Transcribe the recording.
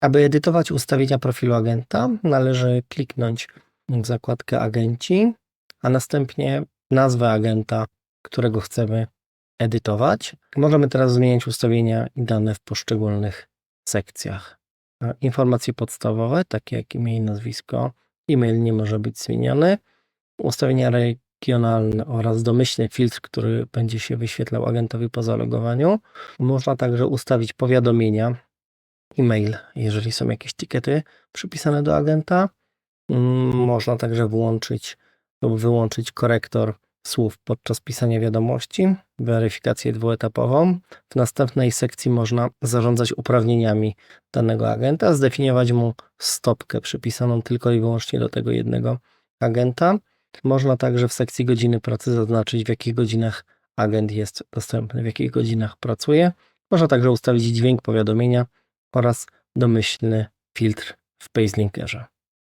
Aby edytować ustawienia profilu agenta, należy kliknąć w zakładkę Agenci, a następnie nazwę agenta, którego chcemy edytować. Możemy teraz zmieniać ustawienia i dane w poszczególnych sekcjach. Informacje podstawowe, takie jak imię i nazwisko, e-mail nie może być zmieniony. Ustawienia regionalne oraz domyślny filtr, który będzie się wyświetlał agentowi po zalogowaniu. Można także ustawić powiadomienia, e-mail, jeżeli są jakieś tickety przypisane do agenta. Mm, Można także włączyć lub wyłączyć korektor słów podczas pisania wiadomości, weryfikację dwuetapową. W następnej sekcji można zarządzać uprawnieniami danego agenta, zdefiniować mu stopkę przypisaną tylko i wyłącznie do tego jednego agenta. Można także w sekcji godziny pracy zaznaczyć, w jakich godzinach agent jest dostępny, w jakich godzinach pracuje. Można także ustawić dźwięk powiadomienia oraz domyślny filtr w PageLinkerze.